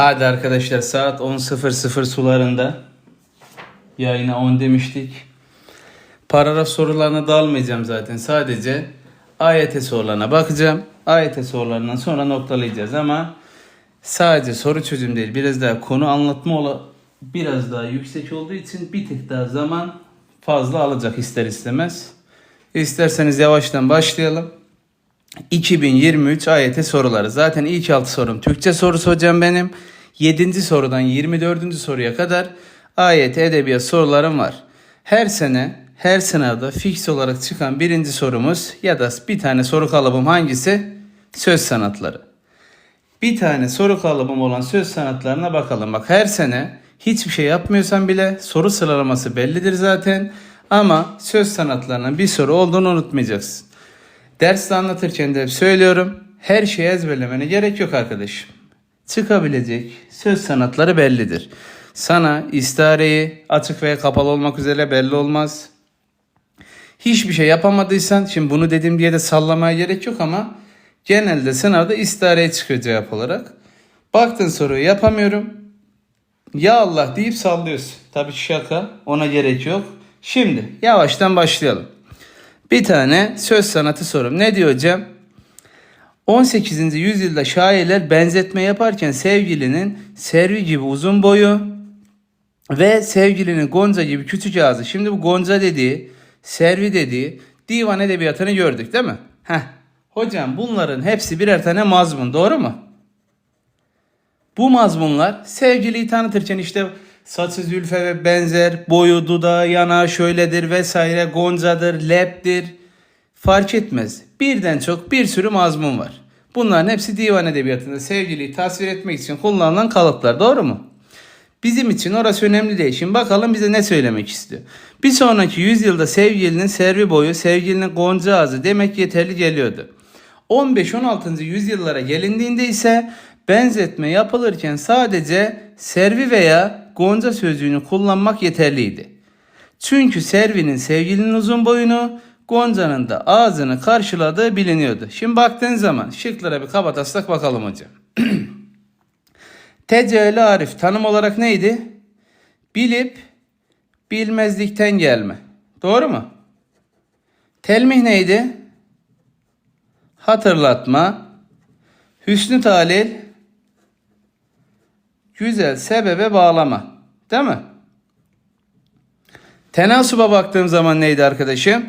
Hadi arkadaşlar saat 10.00 sularında yayına 10 demiştik. Paragraf sorularına dalmayacağım zaten. Sadece AYT sorularına bakacağım. AYT sorularından sonra noktalayacağız ama sadece soru çözüm değil. Biraz daha konu anlatma ola biraz daha yüksek olduğu için bir tık daha zaman fazla alacak ister istemez. İsterseniz yavaştan başlayalım. 2023 AYT soruları. Zaten ilk 6 sorum Türkçe sorusu hocam benim. 7. sorudan 24. soruya kadar AYT edebiyat sorularım var. Her sene her sınavda fix olarak çıkan birinci sorumuz ya da bir tane soru kalıbım hangisi? Söz sanatları. Bir tane soru kalıbım olan söz sanatlarına bakalım. Bak her sene hiçbir şey yapmıyorsan bile soru sıralaması bellidir zaten. Ama söz sanatlarının bir soru olduğunu unutmayacaksın. Derste anlatırken de söylüyorum. Her şeyi ezberlemene gerek yok arkadaşım. Çıkabilecek söz sanatları bellidir. Sana istareyi açık veya kapalı olmak üzere belli olmaz. Hiçbir şey yapamadıysan şimdi bunu dedim diye de sallamaya gerek yok ama genelde sınavda istareye çıkıyor cevap olarak. Baktın soruyu yapamıyorum. Ya Allah deyip sallıyorsun. Tabii şaka ona gerek yok. Şimdi yavaştan başlayalım. Bir tane söz sanatı sorum. Ne diyor hocam? 18. yüzyılda şairler benzetme yaparken sevgilinin servi gibi uzun boyu ve sevgilinin Gonca gibi küçük ağzı. Şimdi bu Gonca dediği, servi dediği divan edebiyatını gördük değil mi? Heh. Hocam bunların hepsi birer tane mazmun doğru mu? Bu mazmunlar sevgiliyi tanıtırken işte saçı zülfe ve benzer, boyu, dudağı, yanağı şöyledir vesaire, goncadır, leptir. Fark etmez. Birden çok bir sürü mazmun var. Bunların hepsi divan edebiyatında sevgiliyi tasvir etmek için kullanılan kalıplar. Doğru mu? Bizim için orası önemli değil. Şimdi bakalım bize ne söylemek istiyor. Bir sonraki yüzyılda sevgilinin servi boyu, sevgilinin gonca ağzı demek yeterli geliyordu. 15-16. yüzyıllara gelindiğinde ise benzetme yapılırken sadece servi veya gonca sözcüğünü kullanmak yeterliydi. Çünkü servinin sevgilinin uzun boyunu, goncanın da ağzını karşıladığı biliniyordu. Şimdi baktığın zaman şıklara bir kabataslak bakalım hocam. TCL Arif tanım olarak neydi? Bilip bilmezlikten gelme. Doğru mu? Telmih neydi? Hatırlatma. Hüsnü talil. Güzel sebebe bağlama. Değil mi? Tenasuba baktığım zaman neydi arkadaşım?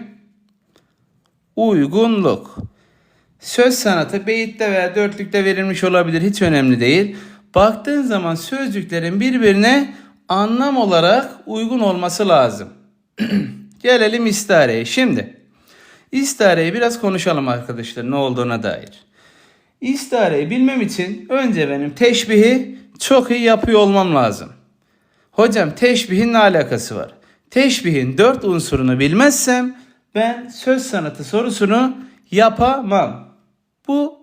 Uygunluk. Söz sanatı beyitte veya dörtlükte verilmiş olabilir. Hiç önemli değil. Baktığın zaman sözcüklerin birbirine anlam olarak uygun olması lazım. Gelelim istareye. Şimdi istareyi biraz konuşalım arkadaşlar ne olduğuna dair. İstareyi bilmem için önce benim teşbihi çok iyi yapıyor olmam lazım. Hocam teşbihin ne alakası var? Teşbihin dört unsurunu bilmezsem ben söz sanatı sorusunu yapamam. Bu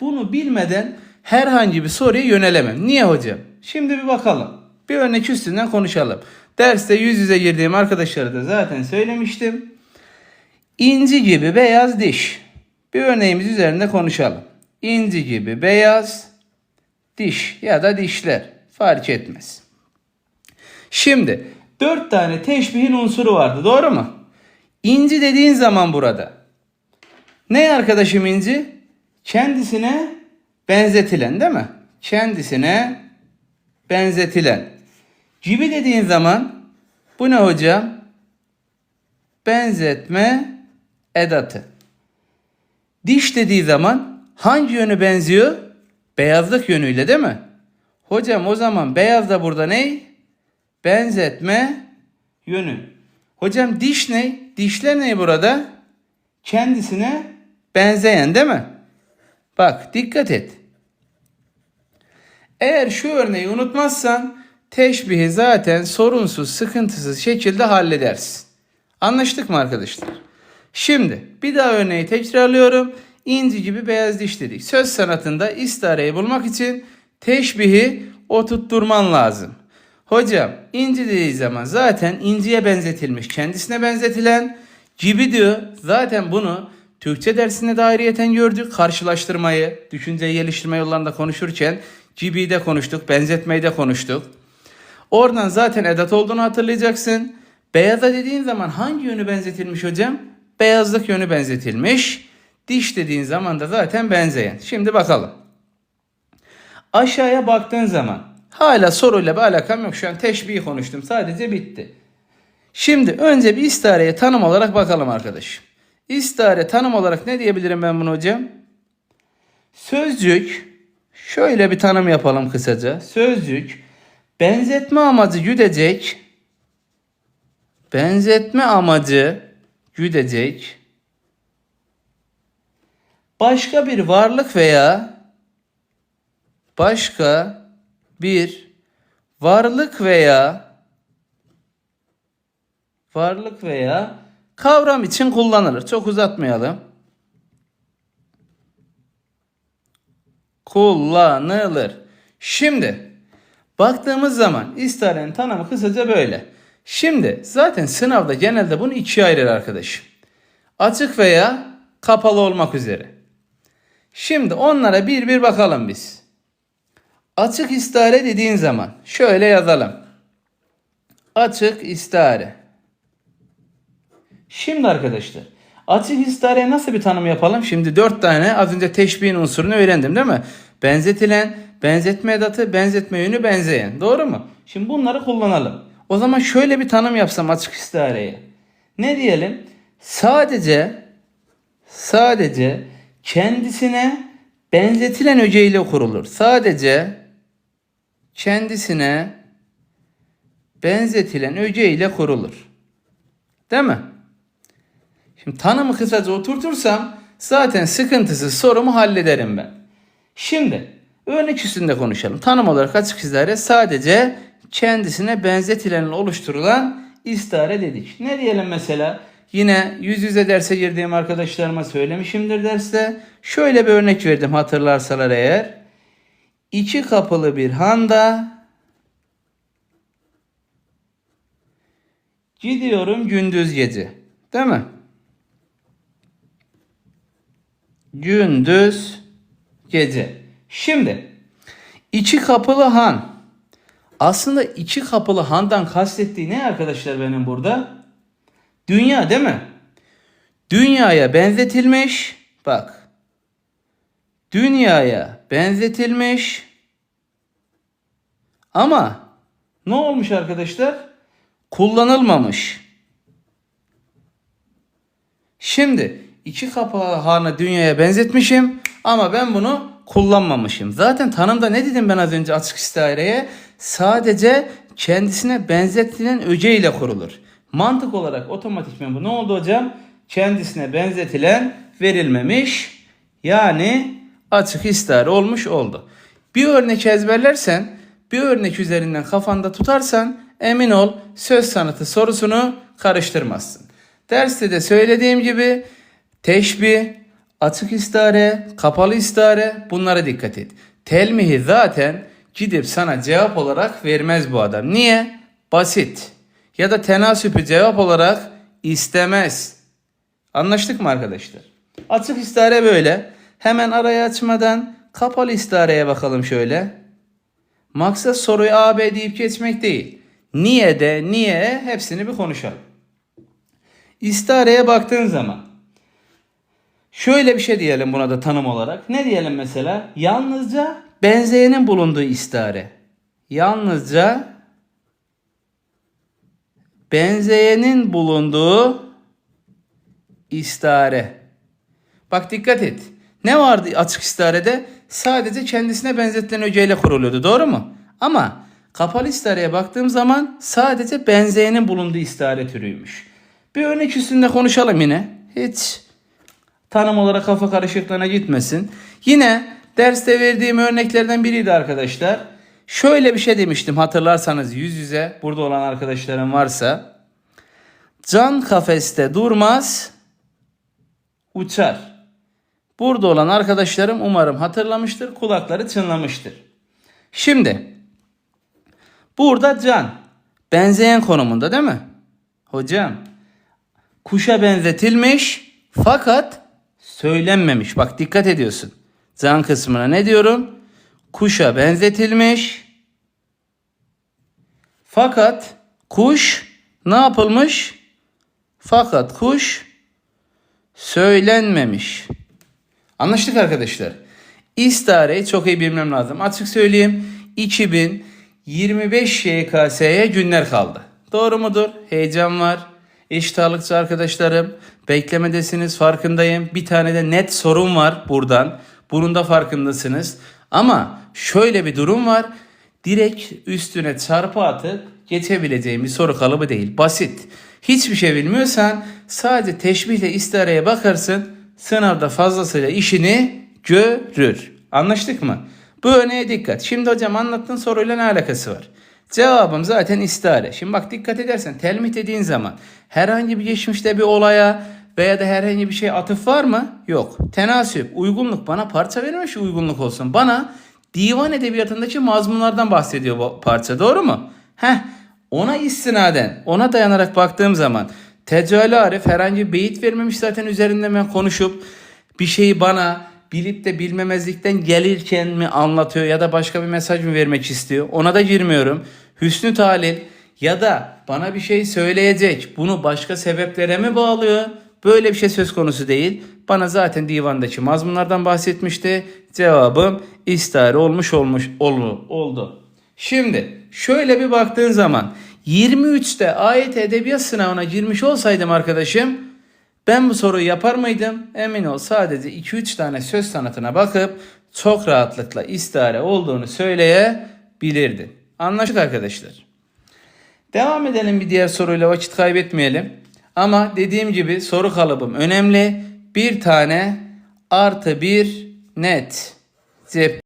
bunu bilmeden herhangi bir soruya yönelemem. Niye hocam? Şimdi bir bakalım. Bir örnek üstünden konuşalım. Derste yüz yüze girdiğim arkadaşlara da zaten söylemiştim. İnci gibi beyaz diş. Bir örneğimiz üzerinde konuşalım. İnci gibi beyaz diş ya da dişler fark etmez. Şimdi dört tane teşbihin unsuru vardı doğru mu? İnci dediğin zaman burada. Ne arkadaşım inci? Kendisine benzetilen değil mi? Kendisine benzetilen. Gibi dediğin zaman bu ne hocam? Benzetme edatı. Diş dediği zaman hangi yönü benziyor? Beyazlık yönüyle değil mi? Hocam o zaman beyaz da burada ne? Benzetme yönü. Hocam diş ne? Dişler ne burada? Kendisine benzeyen değil mi? Bak dikkat et. Eğer şu örneği unutmazsan teşbihi zaten sorunsuz, sıkıntısız şekilde halledersin. Anlaştık mı arkadaşlar? Şimdi bir daha örneği tekrarlıyorum. İnci gibi beyaz diş dedik. Söz sanatında istareyi bulmak için teşbihi oturtturman lazım. Hocam inci dediği zaman zaten inciye benzetilmiş, kendisine benzetilen gibi diyor. Zaten bunu Türkçe dersinde de gördük. Karşılaştırmayı, düşünceyi geliştirme yollarında konuşurken Gibi'yi de konuştuk. Benzetmeyi de konuştuk. Oradan zaten edat olduğunu hatırlayacaksın. Beyaza dediğin zaman hangi yönü benzetilmiş hocam? Beyazlık yönü benzetilmiş. Diş dediğin zaman da zaten benzeyen. Şimdi bakalım. Aşağıya baktığın zaman hala soruyla bir alakam yok. Şu an teşbih konuştum. Sadece bitti. Şimdi önce bir istareye tanım olarak bakalım arkadaşım. İstare tanım olarak ne diyebilirim ben bunu hocam? Sözcük şöyle bir tanım yapalım kısaca. Sözcük benzetme amacı güdecek benzetme amacı güdecek başka bir varlık veya başka bir varlık veya varlık veya kavram için kullanılır. Çok uzatmayalım. Kullanılır. Şimdi baktığımız zaman istarenin tanımı kısaca böyle. Şimdi zaten sınavda genelde bunu ikiye ayırır arkadaşım. Açık veya kapalı olmak üzere. Şimdi onlara bir bir bakalım biz. Açık istare dediğin zaman şöyle yazalım. Açık istare. Şimdi arkadaşlar açık istareye nasıl bir tanım yapalım? Şimdi dört tane az önce teşbihin unsurunu öğrendim değil mi? Benzetilen, benzetme edatı, benzetme yönü, benzeyen. Doğru mu? Şimdi bunları kullanalım. O zaman şöyle bir tanım yapsam açık istareye. Ne diyelim? Sadece sadece kendisine benzetilen ögeyle kurulur. Sadece kendisine benzetilen ögeyle kurulur. Değil mi? Şimdi tanımı kısaca oturtursam zaten sıkıntısız sorumu hallederim ben. Şimdi örnek üstünde konuşalım. Tanım olarak açık istare sadece kendisine benzetilen oluşturulan istare dedik. Ne diyelim mesela? Yine yüz yüze derse girdiğim arkadaşlarıma söylemişimdir derste. Şöyle bir örnek verdim hatırlarsalar eğer. İki kapılı bir handa gidiyorum gündüz gece. Değil mi? gündüz gece. Şimdi iki kapılı han. Aslında iki kapılı handan kastettiği ne arkadaşlar benim burada? Dünya değil mi? Dünyaya benzetilmiş. Bak. Dünyaya benzetilmiş. Ama ne olmuş arkadaşlar? Kullanılmamış. Şimdi iki kapalı hanı dünyaya benzetmişim ama ben bunu kullanmamışım. Zaten tanımda ne dedim ben az önce açık istihareye? Sadece kendisine benzetilen öge ile kurulur. Mantık olarak otomatikman bu ne oldu hocam? Kendisine benzetilen verilmemiş. Yani açık istihare olmuş oldu. Bir örnek ezberlersen, bir örnek üzerinden kafanda tutarsan emin ol söz sanatı sorusunu karıştırmazsın. Derste de söylediğim gibi teşbih, açık istare, kapalı istare bunlara dikkat et. Telmihi zaten gidip sana cevap olarak vermez bu adam. Niye? Basit. Ya da tenasüpü cevap olarak istemez. Anlaştık mı arkadaşlar? Açık istare böyle. Hemen arayı açmadan kapalı istareye bakalım şöyle. Maksat soruyu A, B deyip geçmek değil. Niye de, niye hepsini bir konuşalım. İstareye baktığın zaman şöyle bir şey diyelim buna da tanım olarak. Ne diyelim mesela? Yalnızca benzeyenin bulunduğu istare. Yalnızca benzeyenin bulunduğu istare. Bak dikkat et. Ne vardı açık istarede? Sadece kendisine benzetilen ögeyle kuruluyordu. Doğru mu? Ama kapalı istareye baktığım zaman sadece benzeyenin bulunduğu istare türüymüş. Bir örnek üstünde konuşalım yine. Hiç tanım olarak kafa karışıklığına gitmesin. Yine derste verdiğim örneklerden biriydi arkadaşlar. Şöyle bir şey demiştim hatırlarsanız yüz yüze burada olan arkadaşlarım varsa. Can kafeste durmaz, uçar. Burada olan arkadaşlarım umarım hatırlamıştır, kulakları çınlamıştır. Şimdi burada can benzeyen konumunda değil mi? Hocam kuşa benzetilmiş fakat söylenmemiş. Bak dikkat ediyorsun. Can kısmına ne diyorum? Kuşa benzetilmiş. Fakat kuş ne yapılmış? Fakat kuş söylenmemiş. Anlaştık arkadaşlar. İstareyi çok iyi bilmem lazım. Açık söyleyeyim 2025 YKS'ye günler kaldı. Doğru mudur? Heyecan var. Eşit ağırlıkçı arkadaşlarım. Beklemedesiniz farkındayım. Bir tane de net sorun var buradan. Bunun da farkındasınız. Ama şöyle bir durum var. Direkt üstüne çarpı atıp geçebileceğim bir soru kalıbı değil. Basit. Hiçbir şey bilmiyorsan sadece teşbihle istareye bakarsın. Sınavda fazlasıyla işini görür. Anlaştık mı? Bu örneğe dikkat. Şimdi hocam anlattığın soruyla ne alakası var? Cevabım zaten istare. Şimdi bak dikkat edersen telmih dediğin zaman herhangi bir geçmişte bir olaya veya da herhangi bir şey atıf var mı? Yok. Tenasüp, uygunluk bana parça verilmiş uygunluk olsun. Bana divan edebiyatındaki mazmunlardan bahsediyor bu parça doğru mu? Heh ona istinaden ona dayanarak baktığım zaman Tecali Arif herhangi bir beyit vermemiş zaten üzerinde ben konuşup bir şeyi bana bilip de bilmemezlikten gelirken mi anlatıyor ya da başka bir mesaj mı vermek istiyor ona da girmiyorum. Hüsnü Talil ya da bana bir şey söyleyecek bunu başka sebeplere mi bağlıyor? Böyle bir şey söz konusu değil. Bana zaten divandaki mazmunlardan bahsetmişti. Cevabım istare olmuş olmuş oldu. oldu. Şimdi şöyle bir baktığın zaman 23'te ayet edebiyat sınavına girmiş olsaydım arkadaşım ben bu soruyu yapar mıydım? Emin ol sadece 2-3 tane söz sanatına bakıp çok rahatlıkla istare olduğunu söyleyebilirdin. Anlaştık arkadaşlar. Devam edelim bir diğer soruyla vakit kaybetmeyelim. Ama dediğim gibi soru kalıbım önemli. Bir tane artı bir net cep